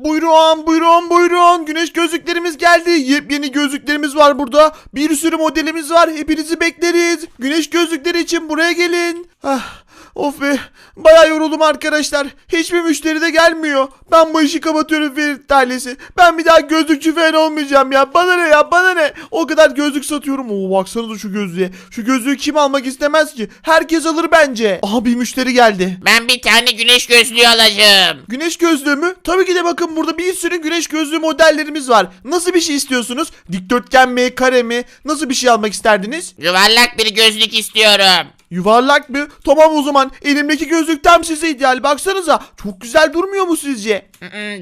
Buyurun buyurun buyurun. Güneş gözlüklerimiz geldi. Yepyeni gözlüklerimiz var burada. Bir sürü modelimiz var. Hepinizi bekleriz. Güneş gözlükleri için buraya gelin. Ah, of be. Bayağı yoruldum arkadaşlar. Hiçbir müşteri de gelmiyor. Ben bu işi kapatıyorum Ferit ailesi. Ben bir daha gözlükçü falan olmayacağım ya. Bana ne ya bana ne. O kadar gözlük satıyorum. Oo baksanıza şu gözlüğe. Şu gözlüğü kim almak istemez ki? Herkes alır bence. Aha bir müşteri geldi. Ben bir tane güneş gözlüğü alacağım. Güneş gözlüğü mü? Tabii ki de bakın burada bir sürü güneş gözlüğü modellerimiz var. Nasıl bir şey istiyorsunuz? Dikdörtgen mi, kare mi? Nasıl bir şey almak isterdiniz? Yuvarlak bir gözlük istiyorum. Yuvarlak mı? Tamam o zaman elimdeki gözlük tam size ideal. Baksanıza çok güzel durmuyor mu sizce?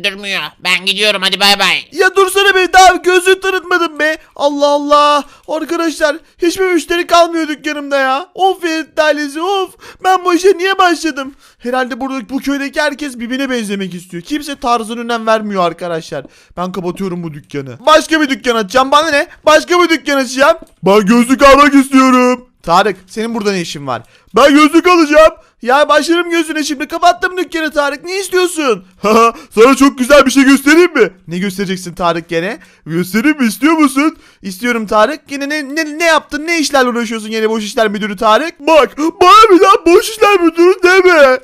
Durmuyor. Ben gidiyorum hadi bay bay. Ya dursana be daha gözlüğü tanıtmadım be. Allah Allah. Arkadaşlar hiçbir müşteri kalmıyor dükkanımda ya. Of Ferit ailesi of. Ben bu işe niye başladım? Herhalde burada bu köydeki herkes birbirine benzemek istiyor. Kimse tarzına önem vermiyor arkadaşlar. Ben kapatıyorum bu dükkanı. Başka bir dükkan açacağım. Bana ne? Başka bir dükkan açacağım. Ben gözlük almak istiyorum. Tarık senin burada ne işin var? Ben gözlük alacağım. Ya başlarım gözüne şimdi kapattım dükkanı Tarık ne istiyorsun? Sana çok güzel bir şey göstereyim mi? Ne göstereceksin Tarık gene? Göstereyim mi istiyor musun? İstiyorum Tarık. Yine ne, ne, ne yaptın ne işlerle uğraşıyorsun yine boş işler müdürü Tarık? Bak bana bir daha boş işler müdürü deme.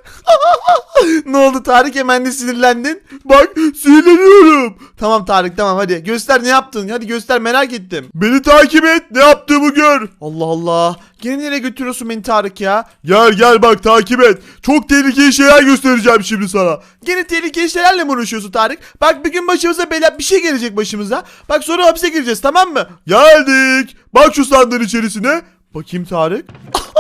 ne oldu Tarık hemen de sinirlendin? Bak sinirleniyorum. Tamam Tarık tamam hadi göster ne yaptın hadi göster merak ettim. Beni takip et ne yaptığımı gör. Allah Allah. Gene nereye götürüyorsun beni Tarık ya? Gel gel bak takip et. Çok tehlikeli şeyler göstereceğim şimdi sana. Gene tehlikeli şeylerle mi uğraşıyorsun Tarık? Bak bir gün başımıza bela bir şey gelecek başımıza. Bak sonra hapse gireceğiz tamam mı? Geldik. Bak şu sandığın içerisine. Bakayım Tarık.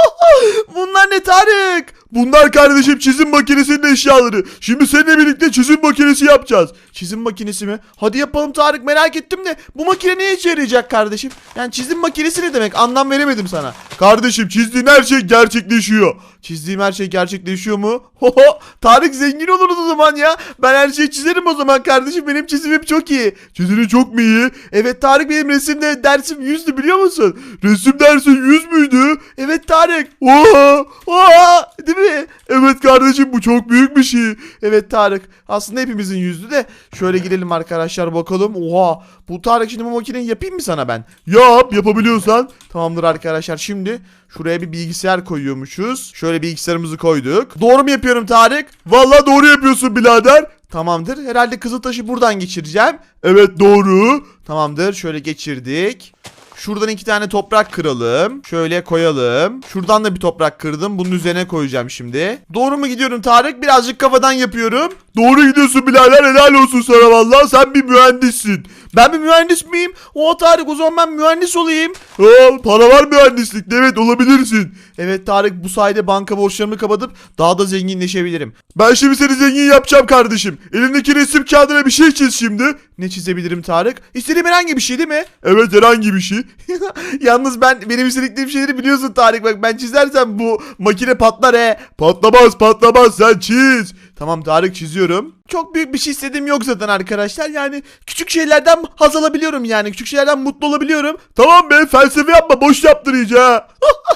Bunlar ne Tarık? Bunlar kardeşim çizim makinesinin eşyaları. Şimdi seninle birlikte çizim makinesi yapacağız. Çizim makinesi mi? Hadi yapalım Tarık merak ettim de bu makine ne işe yarayacak kardeşim? Yani çizim makinesi ne demek? Anlam veremedim sana. Kardeşim çizdiğin her şey gerçekleşiyor. Çizdiğim her şey gerçekleşiyor mu? Hoho Tarık zengin oluruz o zaman ya. Ben her şeyi çizerim o zaman kardeşim. Benim çizimim çok iyi. Çizimi çok mu iyi? Evet Tarık benim resimde dersim yüzdü biliyor musun? Resim dersi yüz müydü? Evet Tarık. Oha! Oha! Değil mi? Evet kardeşim bu çok büyük bir şey. Evet Tarık. Aslında hepimizin yüzdü de. Şöyle girelim arkadaşlar bakalım. Oha! Bu Tarık şimdi bu makineyi yapayım mı sana ben? Yap yapabiliyorsan. Tamamdır arkadaşlar şimdi şuraya bir bilgisayar koyuyormuşuz. Şöyle bilgisayarımızı koyduk. Doğru mu yapıyorum Tarık? Vallahi doğru yapıyorsun birader. Tamamdır. Herhalde Kızıltaş'ı buradan geçireceğim. Evet doğru. Tamamdır. Şöyle geçirdik. Şuradan iki tane toprak kıralım. Şöyle koyalım. Şuradan da bir toprak kırdım. Bunun üzerine koyacağım şimdi. Doğru mu gidiyorum Tarık? Birazcık kafadan yapıyorum. Doğru gidiyorsun birader. Helal olsun sana vallahi. Sen bir mühendissin. Ben bir mühendis miyim? O Tarık o zaman ben mühendis olayım. Aa, para var mühendislikte evet olabilirsin. Evet Tarık bu sayede banka borçlarımı kapatıp daha da zenginleşebilirim. Ben şimdi seni zengin yapacağım kardeşim. Elindeki resim kağıdına bir şey çiz şimdi. Ne çizebilirim Tarık? İstediğim herhangi bir şey değil mi? Evet herhangi bir şey. Yalnız ben benim istediklerim şeyleri biliyorsun Tarık bak ben çizersem bu makine patlar he. Patlamaz patlamaz sen çiz. Tamam Tarık çiziyorum. Çok büyük bir şey istediğim yok zaten arkadaşlar. Yani küçük şeylerden haz alabiliyorum yani. Küçük şeylerden mutlu olabiliyorum. Tamam be felsefe yapma boş yaptır iyice ha.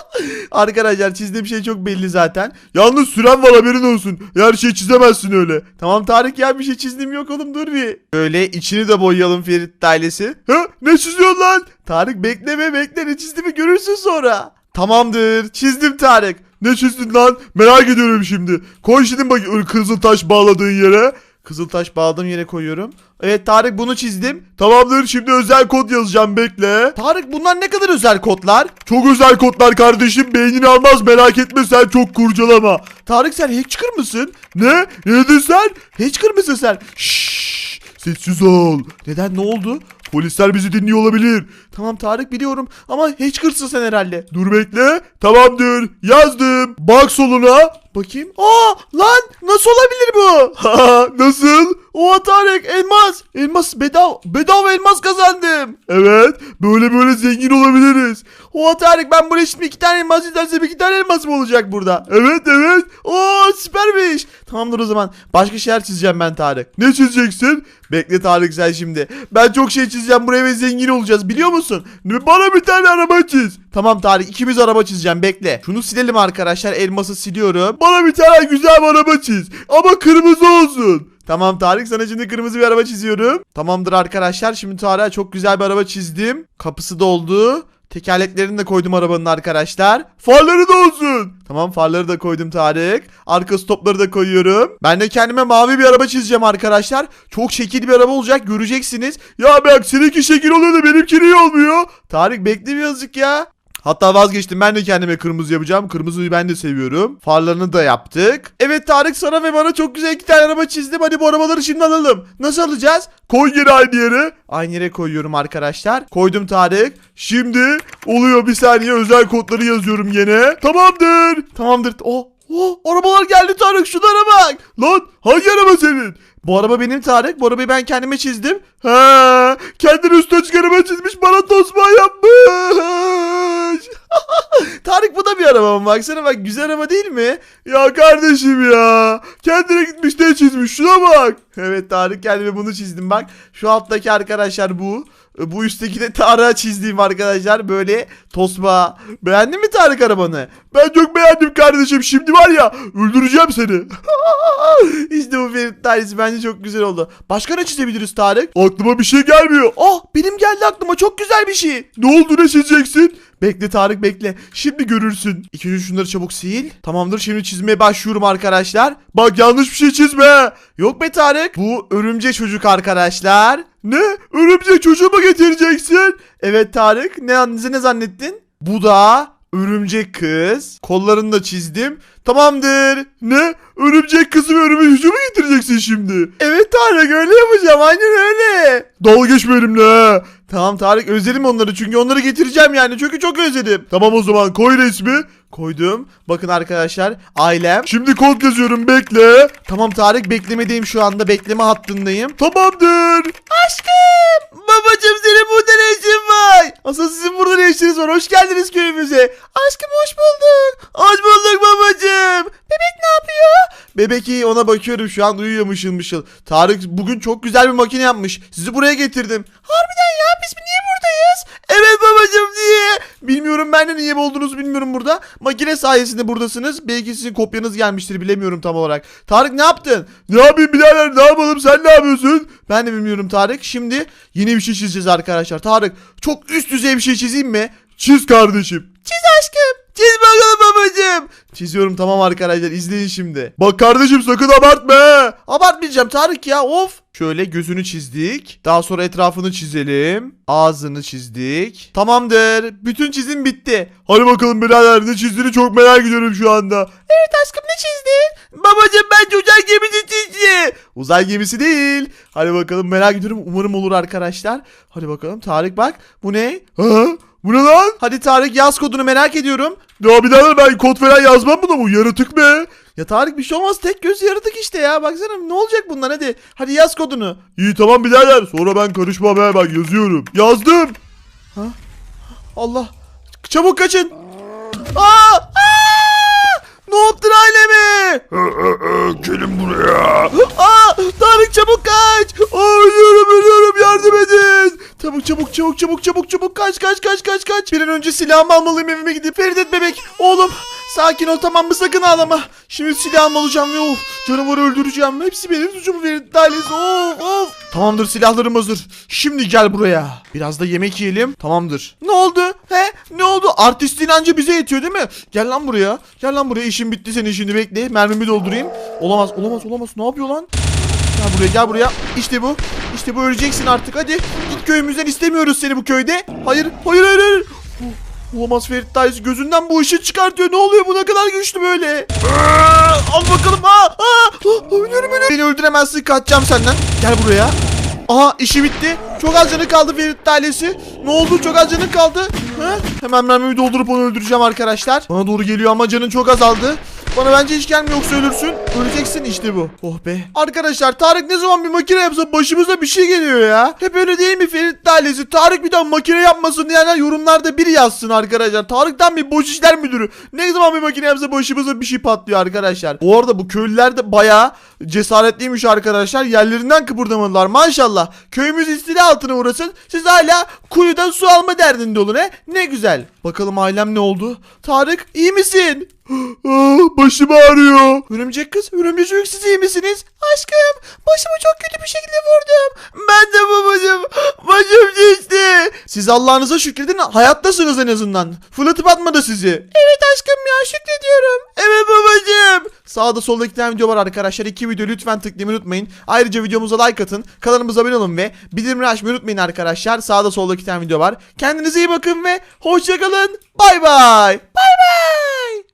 Arkadaşlar çizdiğim şey çok belli zaten. Yalnız süren var haberin olsun. Her şeyi çizemezsin öyle. Tamam Tarık ya bir şey çizdiğim yok oğlum dur bir. Öyle içini de boyayalım Ferit ailesi. Ha ne çiziyorsun lan? Tarık bekleme bekle ne çizdiğimi görürsün sonra. Tamamdır çizdim Tarık. Ne çizdin lan? Merak ediyorum şimdi. Koy şimdi bak kızıl taş bağladığın yere. Kızıl taş bağladığım yere koyuyorum. Evet Tarık bunu çizdim. Tamamdır şimdi özel kod yazacağım bekle. Tarık bunlar ne kadar özel kodlar? Çok özel kodlar kardeşim beynini almaz merak etme sen çok kurcalama. Tarık sen hacker mısın? Ne? Ne dedin sen? Hacker mısın sen? Şşş sessiz ol. Neden ne oldu? Polisler bizi dinliyor olabilir. Tamam Tarık biliyorum ama hackersın sen herhalde. Dur bekle. Tamamdır. Yazdım. Bak soluna. Bakayım. Aa lan nasıl olabilir bu? nasıl? Oha Tarık elmas. Elmas bedava, bedava elmas kazandım. Evet böyle böyle zengin olabiliriz. Oha Tarık ben buraya şimdi iki tane elmas istersem iki tane elmas mı olacak burada? Evet evet. Oo süpermiş. Tamamdır o zaman. Başka şeyler çizeceğim ben Tarık. Ne çizeceksin? Bekle Tarık sen şimdi. Ben çok şey çizeceğim buraya ve zengin olacağız biliyor musun? Bana bir tane araba çiz. Tamam Tarık ikimiz araba çizeceğim bekle. Şunu silelim arkadaşlar elması siliyorum. Bana bir tane güzel bir araba çiz. Ama kırmızı olsun. Tamam Tarık sana şimdi kırmızı bir araba çiziyorum. Tamamdır arkadaşlar. Şimdi Tarık'a çok güzel bir araba çizdim. Kapısı da oldu. Tekerleklerini de koydum arabanın arkadaşlar. Farları da olsun. Tamam farları da koydum Tarık. Arka stopları da koyuyorum. Ben de kendime mavi bir araba çizeceğim arkadaşlar. Çok şekil bir araba olacak göreceksiniz. Ya bak seninki şekil oluyor da benimki niye olmuyor? Tarık bekle birazcık ya. Hatta vazgeçtim ben de kendime kırmızı yapacağım. Kırmızıyı ben de seviyorum. Farlarını da yaptık. Evet Tarık sana ve bana çok güzel iki tane araba çizdim. Hadi bu arabaları şimdi alalım. Nasıl alacağız? Koy geri aynı yere. Aynı yere koyuyorum arkadaşlar. Koydum Tarık. Şimdi oluyor bir saniye özel kodları yazıyorum gene. Tamamdır. Tamamdır. Oh, oh arabalar geldi Tarık şunlara bak. Lan hangi araba senin? Bu araba benim Tarık. Bu arabayı ben kendime çizdim. He, kendini üstü açık çizmiş bana tosma yapmış. Bu da bir araba mı? Baksana bak güzel araba değil mi? Ya kardeşim ya. Kendine gitmiş ne çizmiş şuna bak. Evet Tarık kendime bunu çizdim bak. Şu alttaki arkadaşlar bu. Bu üstteki de Tarık'a çizdiğim arkadaşlar böyle tosma. Beğendin mi Tarık arabanı? Ben çok beğendim kardeşim. Şimdi var ya öldüreceğim seni. işte bu Ferit tanesi bence çok güzel oldu. Başka ne çizebiliriz Tarık? Aklıma bir şey gelmiyor. Ah benim geldi aklıma çok güzel bir şey. Ne oldu ne çizeceksin? Bekle Tarık bekle. Şimdi görürsün. İlk önce şunları çabuk sil. Tamamdır şimdi çizmeye başlıyorum arkadaşlar. Bak yanlış bir şey çizme. Yok be Tarık. Bu örümcek çocuk arkadaşlar. Ne? Örümcek çocuğu mu getireceksin? Evet Tarık. Ne, ne zannettin? Bu da örümcek kız. Kollarını da çizdim. Tamamdır. Ne? Örümcek kızı ve örümcek çocuğu mu getireceksin şimdi? Evet Tarık öyle yapacağım. Aynen öyle. Dalga geçme benimle. Tamam Tarık özledim onları çünkü onları getireceğim yani çünkü çok özledim. Tamam o zaman koy resmi. Koydum. Bakın arkadaşlar ailem. Şimdi kod yazıyorum bekle. Tamam Tarık beklemedeyim şu anda bekleme hattındayım. Tamamdır. Aşkım. Babacım senin burada ne işin var? Asıl sizin burada ne işiniz var? Hoş geldiniz köyümüze. Aşkım hoş bulduk. Hoş bulduk babacım. Bebek ne yapıyor? Bebek iyi ona bakıyorum şu an uyuyor mışıl mışıl. Tarık bugün çok güzel bir makine yapmış. Sizi buraya getirdim. Harbiden ya biz niye buradayız? Evet babacım niye? Bilmiyorum ben de niye olduğunuzu bilmiyorum burada. Makine sayesinde buradasınız. Belki sizin kopyanız gelmiştir bilemiyorum tam olarak. Tarık ne yaptın? Ne yapayım birader ne yapalım sen ne yapıyorsun? Ben de bilmiyorum Tarık. Şimdi yeni bir şey çizeceğiz arkadaşlar. Tarık çok üst düzey bir şey çizeyim mi? Çiz kardeşim. Çiz aşkım. Çiz bakalım babacım. Çiziyorum tamam arkadaşlar izleyin şimdi. Bak kardeşim sakın abartma. he. Abartmayacağım Tarık ya of. Şöyle gözünü çizdik. Daha sonra etrafını çizelim. Ağzını çizdik. Tamamdır. Bütün çizim bitti. Hadi bakalım birader ne çizdiğini çok merak ediyorum şu anda. Evet aşkım ne çizdin? Babacım ben uzay gemisi çizdim. Uzay gemisi değil. Hadi bakalım merak ediyorum. Umarım olur arkadaşlar. Hadi bakalım Tarık bak. Bu ne? Ha? Bu ne lan? Hadi Tarık yaz kodunu merak ediyorum. Ya birader ben kod falan yazmam buna bu yaratık be. Ya Tarık bir şey olmaz tek göz yaratık işte ya baksana ne olacak bundan hadi. Hadi yaz kodunu. İyi tamam birader sonra ben karışmam he bak yazıyorum. Yazdım. Ha? Allah. Çabuk kaçın. Aa! Aa! Ne yaptın ailemi? Gelin buraya. Aa! Tarık çabuk kaç. Çabuk çabuk çabuk çabuk çabuk kaç kaç kaç kaç kaç. Bir an önce silahımı almalıyım evime gidip. Feridet bebek oğlum sakin ol tamam mı sakın ağlama. Şimdi silahımı alacağım ve of canavarı öldüreceğim. Hepsi benim suçum Ferit ailesi of of. Tamamdır silahlarım hazır. Şimdi gel buraya. Biraz da yemek yiyelim. Tamamdır. Ne oldu? He? Ne oldu? Artistliğin anca bize yetiyor değil mi? Gel lan buraya. Gel lan buraya. İşin bitti senin şimdi bekle. Mermimi doldurayım. Olamaz olamaz olamaz. Ne yapıyor lan? Gel buraya gel buraya. İşte bu. İşte bu öleceksin artık hadi. Git köyümüzden istemiyoruz seni bu köyde. Hayır hayır hayır. hayır. Olamaz Ferit Dayısı gözünden bu ışığı çıkartıyor. Ne oluyor bu ne kadar güçlü böyle. Aa, al bakalım. Aa, aa, ölüyorum ölüyorum. Beni öldüremezsin kaçacağım senden. Gel buraya. Aha işi bitti. Çok az canı kaldı Ferit ailesi. Ne oldu? Çok az canı kaldı. Ha? Hemen mermimi doldurup onu öldüreceğim arkadaşlar. Bana doğru geliyor ama canın çok azaldı. Bana bence hiç gelme yoksa ölürsün. Öleceksin işte bu. Oh be. Arkadaşlar Tarık ne zaman bir makine yapsa başımıza bir şey geliyor ya. Hep öyle değil mi Ferit ailesi? Tarık bir daha makine yapmasın diyenler yorumlarda biri yazsın arkadaşlar. Tarık'tan bir boş işler müdürü. Ne zaman bir makine yapsa başımıza bir şey patlıyor arkadaşlar. Bu arada bu köylüler de bayağı cesaretliymiş arkadaşlar. Yerlerinden kıpırdamadılar maşallah. Köyümüz istila altına uğrasın. Siz hala kuyudan su alma derdinde olun he. Ne güzel. Bakalım ailem ne oldu? Tarık iyi misin? Ah, Başım ağrıyor. Örümcek kız? Örümcek siz iyi misiniz? Aşkım başımı çok kötü bir şekilde vurdum. Ben de babacım. Başım şişti. Siz Allah'ınıza şükredin hayattasınız en azından. Fırlatıp atmadı sizi. Evet aşkım ya şükrediyorum. Evet babacım. Sağda solda iki tane video var arkadaşlar. İki video lütfen tıklamayı unutmayın. Ayrıca videomuza like atın. Kanalımıza abone olun ve bildirimleri açmayı unutmayın arkadaşlar. Sağda solda iki tane video var. Kendinize iyi bakın ve hoşçakalın. Bay bay. Bay bay.